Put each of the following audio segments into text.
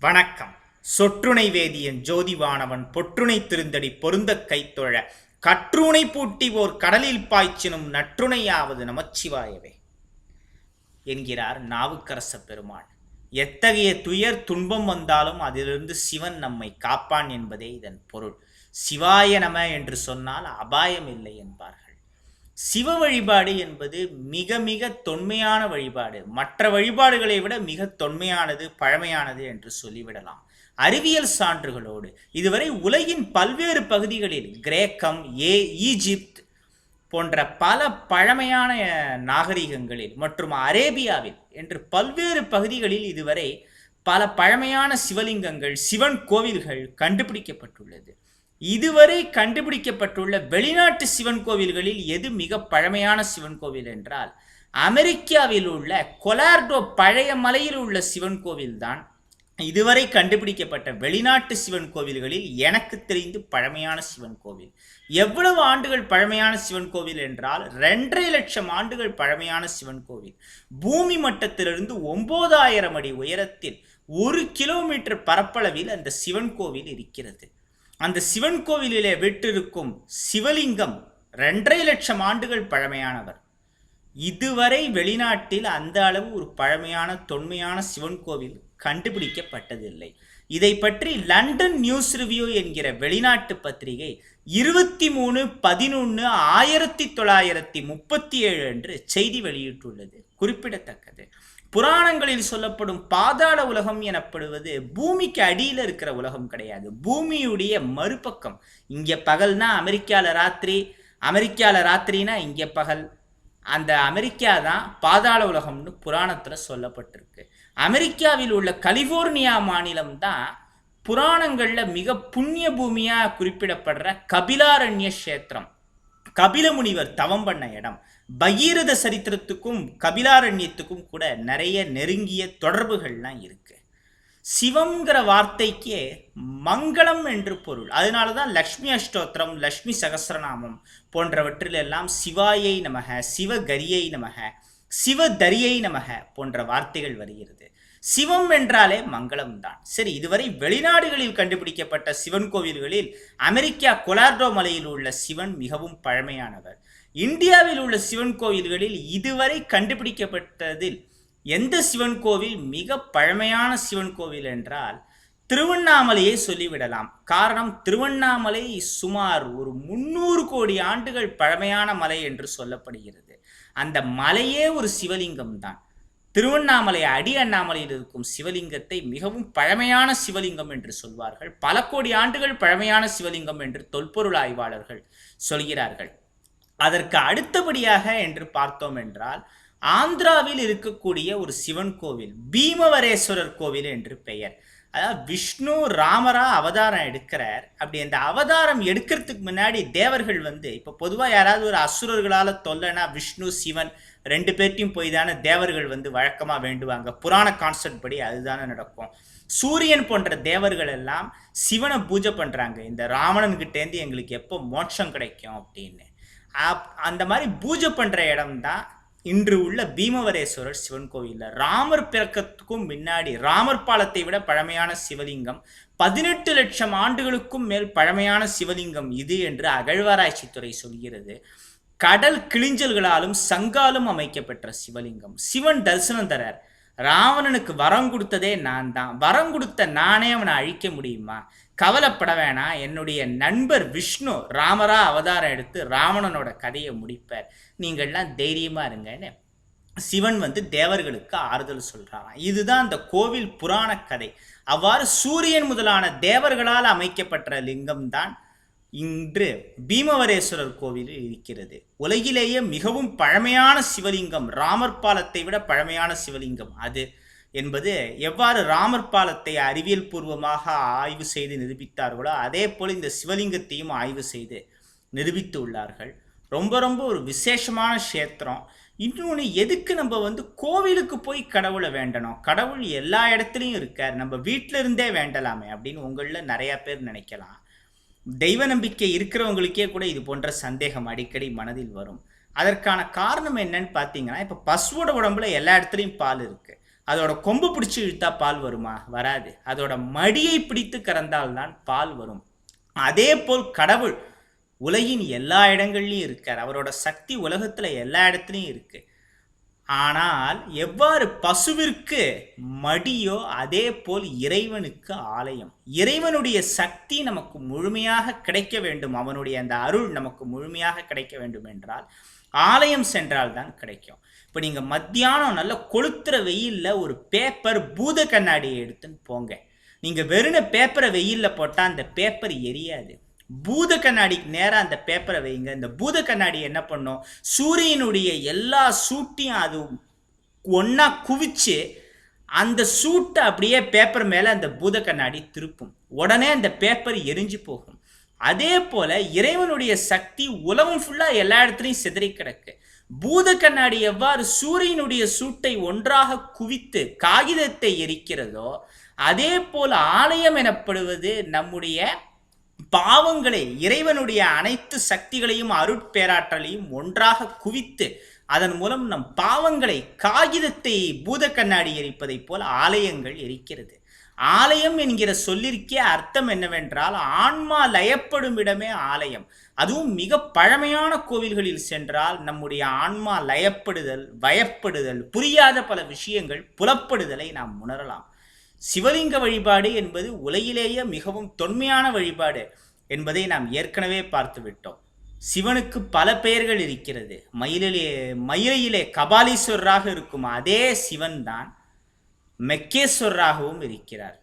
வணக்கம். சொற்றுணை வேதியன் ஜோதிவானவன் பொற்றுணை திருந்தடி பொருந்த கைத்தொழ கற்றுணை பூட்டி ஓர் கடலில் பாய்ச்சினும் நற்றுணையாவது நமச்சிவாயவே என்கிறார் நாவுக்கரச பெருமான் எத்தகைய துயர் துன்பம் வந்தாலும் அதிலிருந்து சிவன் நம்மை காப்பான் என்பதே இதன் பொருள். சிவாய நம என்று சொன்னால் அபாயம் இல்லை என்பார்கள். சிவ வழிபாடு என்பது மிக மிக தொன்மையான வழிபாடு. மற்ற வழிபாடுகளை விட மிக தொன்மையானது பழமையானது என்று சொல்லிவிடலாம். அறிவியல் சான்றுகளோடு. இதுவரை உலகின் பல்வேறு பகுதிகளில் கிரேக்கம் ஏ ஈஜிப்த் போன்ற பல பழமையான நாகரிகங்களில் மற்றும் அரேபியாவில் என்று பல்வேறு பகுதிகளில் இதுவரை பல பழமையான சிவலிங்கங்கள் சிவன் கோவில்கள் கண்டுபிடிக்கப்பட்டுள்ளது. இதுவரை கண்டுபிடிக்கப்பட்டுள்ள வெளிநாட்டு சிவன் கோவில்களில் எது மிக பழமையான சிவன் கோவில் என்றால் அமெரிக்காவில் உள்ள கொலார்டோ பழைய மலையில் உள்ள சிவன் கோவில்தான். இதுவரை கண்டுபிடிக்கப்பட்ட வெளிநாட்டு சிவன் கோவில்களில் எனக்கு தெரிந்து பழமையான சிவன் கோவில். எவ்வளவு ஆண்டுகள் பழமையான சிவன் கோவில் என்றால் ரெண்டரை லட்சம் ஆண்டுகள் பழமையான சிவன் கோவில். பூமி மட்டத்திலிருந்து ஒன்பதாயிரம் அடி உயரத்தில் ஒரு கிலோமீட்டர் பரப்பளவில் அந்த சிவன் கோவில் இருக்கிறது. அந்த சிவன் கோவிலிலே விட்டிருக்கும் சிவலிங்கம் ரெண்டரை லட்சம் ஆண்டுகள் பழமையானவர். இதுவரை வெளிநாட்டில் அந்த அளவு ஒரு பழமையான தொன்மையான சிவன் கோவில் கண்டுபிடிக்கப்பட்டதில்லை. இதை பற்றி லண்டன் நியூஸ் ரிவ்யூ என்கிற வெளிநாட்டு பத்திரிகை இருபத்தி மூணு பதினொன்று ஆயிரத்தி தொள்ளாயிரத்தி முப்பத்தி ஏழு அன்று செய்தி வெளியிட்டுள்ளது. குறிப்பிடத்தக்கது. புராணங்களில் சொல்லப்படும் பாதாள உலகம் எனப்படுவது பூமிக்கு அடியில் இருக்கிற உலகம் கிடையாது. பூமியுடைய மறுபக்கம். இங்கே பகல்னா அமெரிக்காவில் ராத்திரி அமெரிக்காவில் ராத்திரினா இங்கே பகல். அந்த அமெரிக்கா தான் பாதாள உலகம்னு புராணத்தில் சொல்லப்பட்டிருக்கு. அமெரிக்காவில் உள்ள கலிபோர்னியா மாநிலம் தான் புராணங்களில் மிக புண்ணிய பூமியாக குறிப்பிடப்படுற கபிலாரண்ய கஷேத்திரம். கபில முனிவர் தவம் பண்ண இடம். பகீரத சரித்திரத்துக்கும் கபிலாரண்யத்துக்கும் கூட நிறைய நெருங்கிய தொடர்புகள்லாம் இருக்கு. சிவம்ங்கிற வார்த்தைக்கே மங்களம் என்று பொருள். அதனால தான் லக்ஷ்மி அஷ்டோத்திரம் லக்ஷ்மி சகஸ்ரநாமம் போன்றவற்றிலெல்லாம் சிவாயை நமக சிவகரியை நமக சிவதரியை நமக போன்ற வார்த்தைகள் வருகிறது. சிவம் என்றாலே மங்களம் தான் சரி இதுவரை வெளிநாடுகளில் கண்டுபிடிக்கப்பட்ட சிவன் கோவில்களில் அமெரிக்கா கொலார்டோ மலையில் உள்ள சிவன் மிகவும் பழமையானவர். இந்தியாவில் உள்ள சிவன் கோவில்களில் இதுவரை கண்டுபிடிக்கப்பட்டதில் எந்த சிவன் கோவில் மிக பழமையான சிவன் கோவில் என்றால் திருவண்ணாமலையை சொல்லிவிடலாம். காரணம் திருவண்ணாமலை சுமார் ஒரு முன்னூறு கோடி ஆண்டுகள் பழமையான மலை என்று சொல்லப்படுகிறது. அந்த மலையே ஒரு சிவலிங்கம் தான். திருவண்ணாமலை அடி அண்ணாமலையில் இருக்கும் சிவலிங்கத்தை மிகவும் பழமையான சிவலிங்கம் என்று சொல்வார்கள். பல கோடி ஆண்டுகள் பழமையான சிவலிங்கம் என்று தொல்பொருள் ஆய்வாளர்கள் சொல்கிறார்கள். அதற்கு அடுத்தபடியாக என்று பார்த்தோம் என்றால் ஆந்திராவில் இருக்கக்கூடிய ஒரு சிவன் கோவில் பீமவரேஸ்வரர் கோவில் என்று பெயர். அதாவது விஷ்ணு ராமரா அவதாரம் எடுக்கிறார். அப்படி அந்த அவதாரம் எடுக்கிறதுக்கு முன்னாடி தேவர்கள் வந்து இப்போ பொதுவாக யாராவது ஒரு அசுரர்களால் தொல்லைனா விஷ்ணு சிவன் ரெண்டு பேர்ட்டையும் போய் தானே தேவர்கள் வந்து வழக்கமாக வேண்டுவாங்க. புராண கான்செப்ட் படி அதுதானே நடக்கும். சூரியன் போன்ற தேவர்கள் எல்லாம் சிவனை பூஜை பண்ணுறாங்க இந்த ராவணன்கிட்டேருந்து எங்களுக்கு எப்போ மோட்சம் கிடைக்கும் அப்படின்னு. அந்த மாதிரி பூஜை பண்ணுற இடம்தான் இன்று உள்ள பீமவரேஸ்வரர் சிவன் கோயிலில். ராமர் பிறக்கத்துக்கும் முன்னாடி ராமர் பாலத்தை விட பழமையான சிவலிங்கம் பதினெட்டு லட்சம் ஆண்டுகளுக்கும் மேல் பழமையான சிவலிங்கம் இது என்று அகழ்வாராய்ச்சித்துறை சொல்கிறது. கடல் கிளிஞ்சல்களாலும் சங்காலும் அமைக்கப்பெற்ற சிவலிங்கம். சிவன் தரிசனம் தரார். ராவணனுக்கு வரம் கொடுத்ததே நான் தான் வரம் கொடுத்த நானே அவனை அழிக்க முடியுமா? கவலைப்பட வேணாம் என்னுடைய நண்பர் விஷ்ணு ராமரா அவதாரம் எடுத்து ராவணனோட கதையை முடிப்பார். நீங்கள்லாம் தைரியமாக இருங்கன்னு சிவன் வந்து தேவர்களுக்கு ஆறுதல் சொல்கிறாராம் இதுதான் அந்த கோவில் புராண கதை. அவ்வாறு சூரியன் முதலான தேவர்களால் அமைக்கப்பட்ட லிங்கம் தான் இன்று பீமவரேஸ்வரர் கோவிலில் இருக்கிறது. உலகிலேயே மிகவும் பழமையான சிவலிங்கம் ராமர் பாலத்தை விட பழமையான சிவலிங்கம் அது. என்பது எவ்வாறு ராமர் பாலத்தை அறிவியல் பூர்வமாக ஆய்வு செய்து நிரூபித்தார்களோ அதே போல் இந்த சிவலிங்கத்தையும் ஆய்வு செய்து நிரூபித்து உள்ளார்கள். ரொம்ப ரொம்ப ஒரு விசேஷமான க்ஷேத்திரம். இன்னொன்று எதுக்கு நம்ம வந்து கோவிலுக்கு போய் கடவுளை வேண்டணும்? கடவுள் எல்லா இடத்துலையும் இருக்கார். நம்ம வீட்டில இருந்தே வேண்டலாமே அப்படின்னு உங்களில் நிறையா பேர் நினைக்கலாம். தெய்வ நம்பிக்கை இருக்கிறவங்களுக்கே கூட இது போன்ற சந்தேகம் அடிக்கடி மனதில் வரும். அதற்கான காரணம் என்னன்னு பார்த்தீங்கன்னா இப்போ பசுவோட உடம்புல எல்லா இடத்துலையும் பால் இருக்குது அதோட கொம்பு பிடிச்சி இழுத்தா பால் வருமா? வராது. அதோட மடியை பிடித்து கறந்தால்தான் பால் வரும். அதே போல் கடவுள் உலகின் எல்லா இடங்கள்லையும் இருக்கார். அவரோட சக்தி உலகத்தில் எல்லா இடத்துலையும் இருக்கு. ஆனால் எவ்வாறு பசுவிற்கு மடியோ அதே போல் இறைவனுக்கு ஆலயம். இறைவனுடைய சக்தி நமக்கு முழுமையாக கிடைக்க வேண்டும். அவனுடைய அந்த அருள் நமக்கு முழுமையாக கிடைக்க வேண்டும் என்றால் ஆலயம் சென்றால் தான் கிடைக்கும். இப்போ நீங்கள் மத்தியானம் நல்ல கொளுத்துற வெயிலில் ஒரு பேப்பர் பூத கண்ணாடியை எடுத்துன்னு போங்க. நீங்கள் வெறும் பேப்பரை வெயிலில் போட்டால் அந்த பேப்பர் எரியாது. பூத கண்ணாடிக்கு நேராக அந்த பேப்பரை வைங்க. இந்த பூத கண்ணாடி என்ன பண்ணும்? சூரியனுடைய எல்லா சூட்டையும் அது ஒன்றா குவிச்சு அந்த சூட்டை அப்படியே பேப்பர் மேலே அந்த பூத கண்ணாடி திருப்பும். உடனே அந்த பேப்பர் எரிஞ்சு போகும். அதே போல இறைவனுடைய சக்தி உலகம் ஃபுல்லாக எல்லா இடத்துலையும் சிதறி கிடக்கு பூத கண்ணாடி எவ்வாறு சூரியனுடைய சூட்டை ஒன்றாக குவித்து காகிதத்தை எரிக்கிறதோ அதே போல் ஆலயம் எனப்படுவது நம்முடைய பாவங்களை இறைவனுடைய அனைத்து சக்திகளையும் அருட்பேராற்றலையும் ஒன்றாக குவித்து அதன் மூலம் நம் பாவங்களை காகிதத்தை பூத கண்ணாடி எரிப்பதைப் போல் ஆலயங்கள் எரிக்கிறது. ஆலயம் என்கிற சொல்லிற்கே அர்த்தம் என்னவென்றால் ஆன்மா லயப்படும் இடமே ஆலயம். அதுவும் மிக பழமையான கோவில்களில் சென்றால் நம்முடைய ஆன்மா லயப்படுதல் பயப்படுதல் புரியாத பல விஷயங்கள் புலப்படுதலை நாம் உணரலாம். சிவலிங்க வழிபாடு என்பது உலகிலேயே மிகவும் தொன்மையான வழிபாடு என்பதை நாம் ஏற்கனவே பார்த்து விட்டோம். சிவனுக்கு பல பெயர்கள் இருக்கிறது. மயிலிலே மயிலையிலே கபாலீஸ்வரராக இருக்கும் அதே சிவன் தான் மெக்கேஸ்வரராகவும் இருக்கிறார்.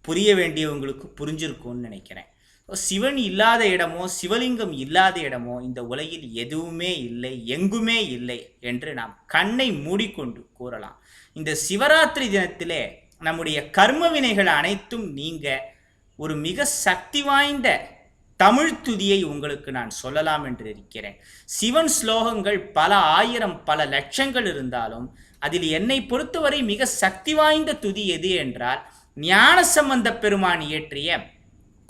புரிய வேண்டியவங்களுக்கு புரிஞ்சிருக்கும்னு நினைக்கிறேன். சிவன் இல்லாத இடமோ சிவலிங்கம் இல்லாத இடமோ இந்த உலகில் எதுவுமே இல்லை எங்குமே இல்லை என்று நாம் கண்ணை மூடிக்கொண்டு கூறலாம். இந்த சிவராத்திரி தினத்திலே நம்முடைய கர்ம வினைகள் அனைத்தும் நீங்க ஒரு மிக சக்தி வாய்ந்த தமிழ் துதியை உங்களுக்கு நான் சொல்லலாம் என்று இருக்கிறேன். சிவன் ஸ்லோகங்கள் பல ஆயிரம் பல லட்சங்கள் இருந்தாலும் அதில் என்னை பொறுத்தவரை மிக சக்தி வாய்ந்த துதி எது என்றால் ஞான சம்பந்த பெருமான் இயற்றிய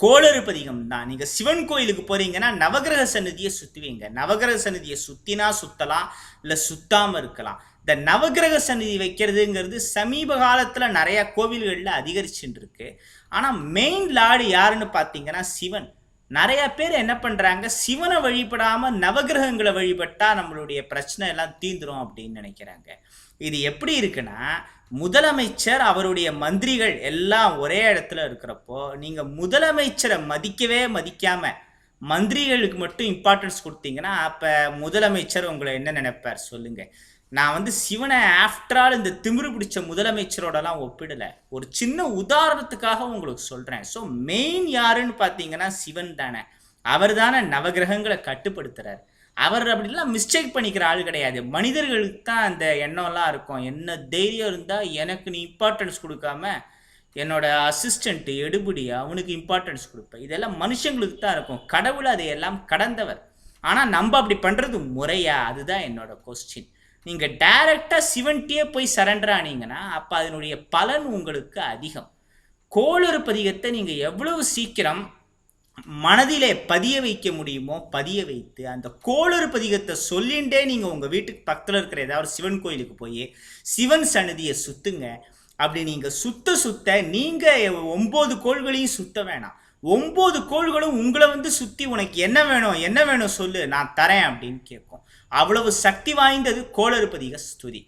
கோளறு பதிகம் தான். நீங்கள் சிவன் கோயிலுக்கு போறீங்கன்னா நவகிரக சன்னதியை சுற்றுவீங்க நவகிரக சன்னதியை சுத்தினா சுத்தலாம் இல்லை சுத்தாமல் இருக்கலாம். இந்த நவகிரக சன்னதி வைக்கிறதுங்கிறது சமீப காலத்தில் நிறைய கோவில்களில் அதிகரிச்சுட்டு இருக்கு ஆனால் மெயின் லாடு யாருன்னு பார்த்தீங்கன்னா சிவன். நிறைய பேர் என்ன பண்ணுறாங்க சிவனை வழிபடாமல் நவகிரகங்களை வழிபட்டா நம்மளுடைய பிரச்சனை எல்லாம் தீந்துரும் அப்படின்னு நினைக்கிறாங்க. இது எப்படி இருக்குன்னா முதலமைச்சர் அவருடைய மந்திரிகள் எல்லாம் ஒரே இடத்துல இருக்கிறப்போ நீங்கள் முதலமைச்சரை மதிக்கவே மதிக்காம மந்திரிகளுக்கு மட்டும் இம்பார்ட்டன்ஸ் கொடுத்தீங்கன்னா அப்போ முதலமைச்சர் உங்களை என்ன நினைப்பார்? சொல்லுங்க. நான் வந்து சிவனை ஆஃப்டர் ஆல் இந்த திமிரு பிடிச்ச முதலமைச்சரோடலாம் ஒப்பிடலை. ஒரு சின்ன உதாரணத்துக்காக உங்களுக்கு சொல்கிறேன் ஸோ மெயின் யாருன்னு பார்த்தீங்கன்னா சிவன் தானே. அவர் தானே நவகிரகங்களை கட்டுப்படுத்துகிறார் அவர் அப்படிலாம் மிஸ்டேக் பண்ணிக்கிற ஆள் கிடையாது. மனிதர்களுக்கு தான் அந்த எண்ணம்லாம் இருக்கும். என்ன தைரியம் இருந்தால் எனக்கு நீ இம்பார்ட்டன்ஸ் கொடுக்காம என்னோட அசிஸ்டண்ட்டு எடுபடி அவனுக்கு இம்பார்ட்டன்ஸ் கொடுப்பேன் இதெல்லாம் மனுஷங்களுக்கு தான் இருக்கும். கடவுள் அதையெல்லாம் கடந்தவர். ஆனால் நம்ம அப்படி பண்ணுறது முறையா? அதுதான் என்னோட கொஸ்டின் நீங்கள் டைரெக்டாக சிவன்ட்டியே போய் சரண்டர் ஆனீங்கன்னா அப்போ அதனுடைய பலன் உங்களுக்கு அதிகம். கோளறு பதிகத்தை நீங்கள் எவ்வளவு சீக்கிரம் மனதிலே பதிய வைக்க முடியுமோ பதிய வைத்து அந்த கோளறு பதிகத்தை சொல்லிண்டே நீங்கள் உங்கள் வீட்டுக்கு பக்கத்தில் இருக்கிற ஏதாவது சிவன் கோயிலுக்கு போய் சிவன் சன்னதியை சுத்துங்க. அப்படி நீங்கள் சுத்த சுத்த நீங்கள் ஒம்பது கோள்களையும் சுத்த வேணாம். ஒம்பது கோள்களும் உங்களை வந்து சுற்றி உனக்கு என்ன வேணும் என்ன வேணும் சொல்லு நான் தரேன் அப்படின்னு கேட்கும். அவ்வளவு சக்தி வாய்ந்தது கோளறுபதிக ஸ்துதி.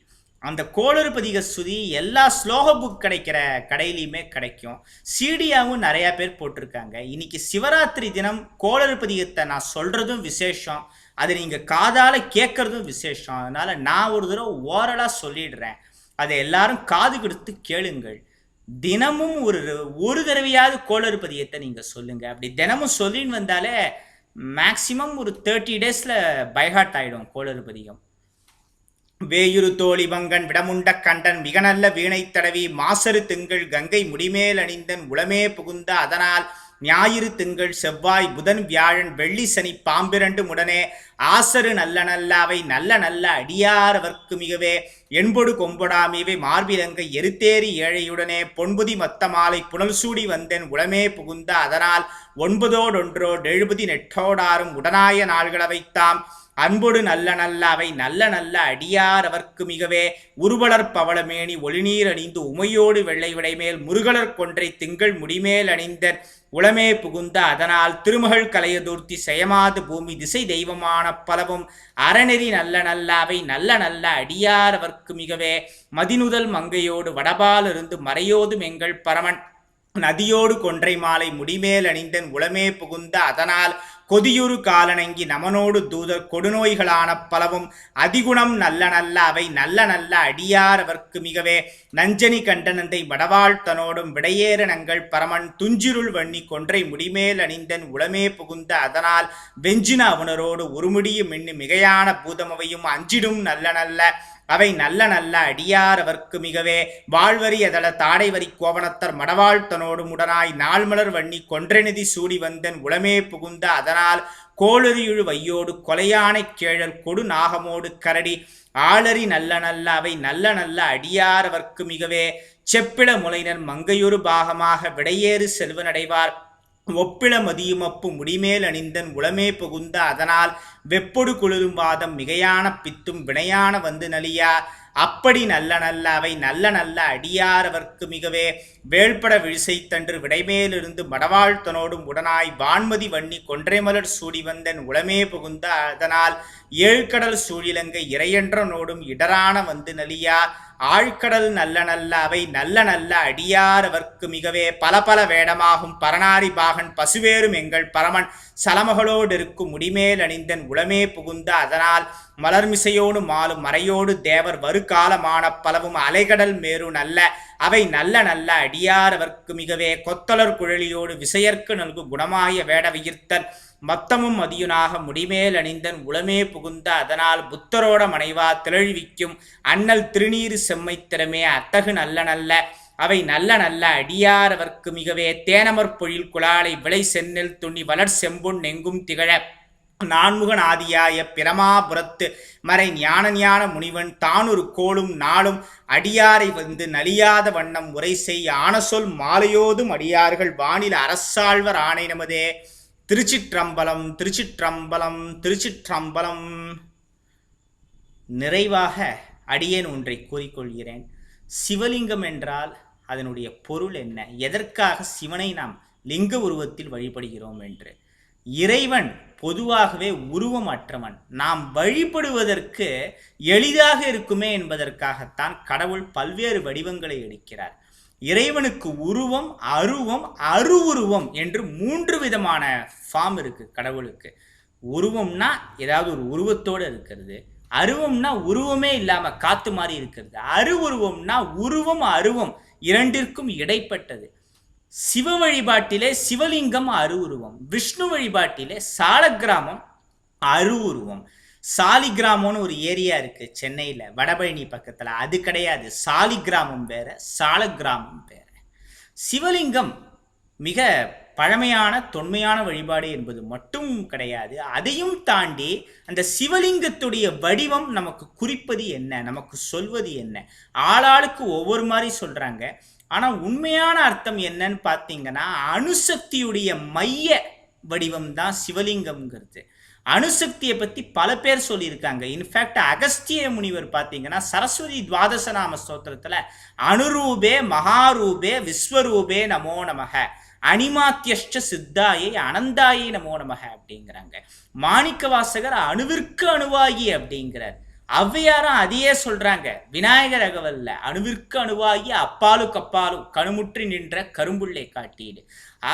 அந்த கோளறுபதிக சுதி எல்லா ஸ்லோக புக் கிடைக்கிற கடையிலையுமே கிடைக்கும். சீடியாவும் நிறையா பேர் போட்டிருக்காங்க. இன்னைக்கு சிவராத்திரி தினம் கோளறுபதிகத்தை நான் சொல்கிறதும் விசேஷம். அதை நீங்கள் காதால் கேட்குறதும் விசேஷம். அதனால் நான் ஒரு தடவை ஓரலாக சொல்லிடுறேன். அதை எல்லாரும் காது கொடுத்து கேளுங்கள். தினமும் ஒரு ஒரு தடவையாவது கோளறுபதியத்தை நீங்கள் சொல்லுங்கள் அப்படி தினமும் சொல்லின்னு வந்தாலே மேக்சிமம் ஒரு தேர்ட்டி டேஸில் பைஹாட் ஆகிடும் கோளறுபதிகம். வேயுரு தோழி வங்கன் விடமுண்ட கண்டன் மிக நல்ல வீணை தடவி மாசரு திங்கள் கங்கை முடிமேல் அணிந்தன் உளமே புகுந்த அதனால் ஞாயிறு திங்கள் செவ்வாய் புதன் வியாழன் வெள்ளி சனி பாம்பிரண்டு முடனே ஆசரு நல்ல நல்ல அவை நல்ல நல்ல அடியார் அவர்க்கு மிகவே என்பொடு கொம்பொடாமியவை மார்பிலங்கை எருத்தேறி ஏழையுடனே பொன்புதி மத்த மாலை புனல் சூடி வந்தேன் உளமே புகுந்த அதனால் ஒன்பதோடொன்றோ எழுபதி நெட்டோடாரும் உடனாய நாள்களவைத்தாம் வைத்தாம் அன்பொடு நல்ல நல்ல அவை நல்ல நல்ல அடியார் அவர்க்கு மிகவே. உருவலர் பவளமேனி ஒளிநீர் அணிந்து உமையோடு வெள்ளை விடைமேல் முருகலர் கொன்றை திங்கள் முடிமேல் அணிந்த உளமே புகுந்த அதனால் திருமகள் கலையதூர்த்தி செயமாது பூமி திசை தெய்வமான பலவும். அறநெறி நல்ல நல்ல அவை நல்ல நல்ல அடியார் அவர்க்கு மிகவே. மதினுதல் மங்கையோடு வடபாலிருந்து மறையோதும் எங்கள் பரமன். நதியோடு கொன்றை மாலை முடிமேல் அணிந்தன் உளமே புகுந்த அதனால் கொதியுறு காலனங்கி நமனோடு தூதர் கொடுநோய்களான பலவும் அதிகுணம் நல்ல நல்ல அவை நல்ல நல்ல அடியார் அவர்க்கு மிகவே. நஞ்சனி கண்டனந்தை வடவாழ்த்தனோடும் விடையேற நங்கள் பரமன் துஞ்சிருள் வண்ணி கொன்றை முடிமேல் அணிந்தன் உளமே புகுந்த அதனால். வெஞ்சின அவனரோடு உருமுடியும் மின்னு மிகையான பூதமவையும் அஞ்சிடும் நல்ல நல்ல அவை நல்ல நல்ல அடியார் அவர்க்கு மிகவே. வாழ்வரி அதள தாடைவரி கோவணத்தர் மடவாழ்த்தனோடும் உடனாய் நாள்மலர் வண்ணி கொன்றெனிதி சூடி வந்தன் உளமே புகுந்த அதனால் கோளறியுழு வையோடு கொலையானை கேழல் கொடு நாகமோடு கரடி. ஆளரி நல்ல நல்ல அவை நல்ல நல்ல அடியார் அவர்க்கு மிகவே. செப்பிள முலைனர் மங்கையொரு பாகமாக விடையேறு செல்வனடைவார். ஒப்பிள மதியுமப்பு முடிமேல் அணிந்தன் உளமே புகுந்த அதனால் வெப்பொடு குளிரும் வாதம் மிகையான பித்தும் வினையான வந்து நலியா? அப்படி நல்ல நல்ல அவை நல்ல நல்ல அடியாரவர்க்கு மிகவே. வேள்பட விழிசைத்தன்று விடைமேலிருந்து மடவாழ்த்தனோடும் உடனாய் வான்மதி வன்னி கொன்றைமலர் சூடி வந்தன் உளமே புகுந்த அதனால் ஏழ்கடல் சூழிலங்கை இறையன்றனோடும் இடரான வந்து நலியா? ஆழ்கடல் நல்ல நல்ல அவை நல்ல நல்ல அடியார் அவர்க்கு மிகவே பல பல வேடமாகும். பரணாரி பாகன் பசுவேறும் எங்கள் பரமன். சலமகளோடு இருக்கும் முடிமேல் அணிந்தன் உளமே புகுந்த அதனால் மலர்மிசையோடு மாலும் மறையோடு தேவர் வருகாலமான பலவும் அலைகடல் மேரு நல்ல அவை நல்ல நல்ல அடியாரவர்க்கு மிகவே கொத்தலர் குழலியோடு விசையர்க்கு நல்கு குணமாய வேடவியிர்த்தன். மத்தமும் மதியுனாக முடிமேல் அணிந்தன் உளமே புகுந்த அதனால் புத்தரோட மனைவா திரழ்விக்கும் அண்ணல் திருநீறு செம்மை திறமே அத்தகு நல்ல நல்ல அவை நல்ல நல்ல அடியாரவர்க்கு மிகவே தேனமர் பொழில் குழாலை விளை சென்னில் துணி வளர் செம்புண் நெங்கும் திகழ. நான்முகன் ஆதியாய பிரமாபுரத்து மறை ஞான ஞான முனிவன் தானொரு கோளும் நாளும் அடியாரை வந்து நலியாத வண்ணம் உரை செய் ஆனசொல் மாலையோதும் அடியார்கள் வானில அரசாழ்வர் ஆணை நமதே. திருச்சிற்றம்பலம் திருச்சிற்றம்பலம் திருச்சிற்றம்பலம். நிறைவாக அடியேன் ஒன்றை கூறிக்கொள்கிறேன். சிவலிங்கம் என்றால் அதனுடைய பொருள் என்ன? எதற்காக சிவனை நாம் லிங்க உருவத்தில் வழிபடுகிறோம் என்று? இறைவன் பொதுவாகவே உருவம் அற்றவன் நாம் வழிபடுவதற்கு எளிதாக இருக்குமே என்பதற்காகத்தான் கடவுள் பல்வேறு வடிவங்களை எடுக்கிறார். இறைவனுக்கு உருவம் அருவம் அருவுருவம் என்று மூன்று விதமான ஃபார்ம் இருக்கு கடவுளுக்கு. உருவம்னா ஏதாவது ஒரு உருவத்தோடு இருக்கிறது. அருவம்னா உருவமே இல்லாம காத்து மாதிரி இருக்கிறது. அருவுருவம்னா உருவம் அருவம் இரண்டிற்கும் இடைப்பட்டது. சிவ வழிபாட்டிலே சிவலிங்கம் அருவுருவம் விஷ்ணு வழிபாட்டிலே சாலக்கிராமம் அருவுருவம் சாலிகிராமம்னு ஒரு ஏரியா இருக்கு சென்னையில் வடபழனி பக்கத்தில். அது கிடையாது. சாலிகிராமம் வேற சாலக்கிராமம் வேற. சிவலிங்கம் மிக பழமையான தொன்மையான வழிபாடு என்பது மட்டும் கிடையாது. அதையும் தாண்டி அந்த சிவலிங்கத்துடைய வடிவம் நமக்கு குறிப்பது என்ன? நமக்கு சொல்வது என்ன? ஆளாளுக்கு ஒவ்வொரு மாதிரி சொல்றாங்க. ஆனால் உண்மையான அர்த்தம் என்னன்னு பார்த்தீங்கன்னா அணுசக்தியுடைய மைய வடிவம் தான் சிவலிங்கம்ங்கிறது. அணுசக்தியை பற்றி பல பேர் சொல்லியிருக்காங்க. இன்ஃபேக்ட் அகஸ்திய முனிவர் பார்த்தீங்கன்னா சரஸ்வதி துவாதசநாம ஸ்தோத்திரத்தில் அனுரூபே மகாரூபே விஸ்வரூபே நமோ நமக. அனிமாத்தியஷ்ட சித்தாயை அனந்தாயை நமோ நமக அப்படிங்கிறாங்க. மாணிக்க வாசகர் அணுவிற்கு அணுவாகி அப்படிங்கிறார். ஔவையாரும் அதையே சொல்றாங்க. விநாயகர் அகவல்ல அணுவிற்கு அணுவாகி அப்பாலுக்கு அப்பாலும் கணுமுற்றி நின்ற கரும்புள்ளை காட்டியது.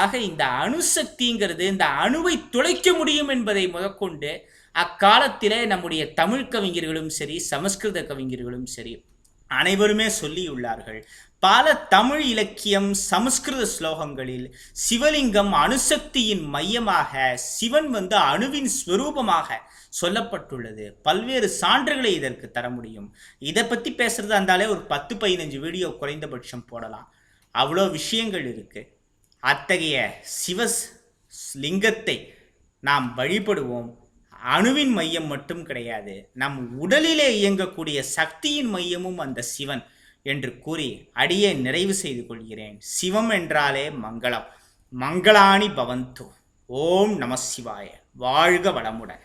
ஆக இந்த அணுசக்திங்கிறது இந்த அணுவை துளைக்க முடியும் என்பதை முதற்கொண்டு அக்காலத்திலே நம்முடைய தமிழ் கவிஞர்களும் சரி சமஸ்கிருத கவிஞர்களும் சரி அனைவருமே சொல்லியுள்ளார்கள். பல தமிழ் இலக்கியம் சமஸ்கிருத ஸ்லோகங்களில் சிவலிங்கம் அணுசக்தியின் மையமாக சிவன் வந்து அணுவின் ஸ்வரூபமாக சொல்லப்பட்டுள்ளது. பல்வேறு சான்றுகளை இதற்கு தர முடியும். இதை பற்றி பேசுறதா இருந்தாலே ஒரு பத்து பதினஞ்சு வீடியோ குறைந்தபட்சம் போடலாம். அவ்வளோ விஷயங்கள் இருக்கு. அத்தகைய சிவ லிங்கத்தை நாம் வழிபடுவோம். அணுவின் மையம் மட்டும் கிடையாது. நம் உடலிலே இயங்கக்கூடிய சக்தியின் மையமும் அந்த சிவன். என்று கூறி அடியே நிறைவு செய்து கொள்கிறேன். சிவம் என்றாலே மங்களம். மங்களாணி பவந்து. ஓம் நம சிவாய. வாழ்க வளமுடன்.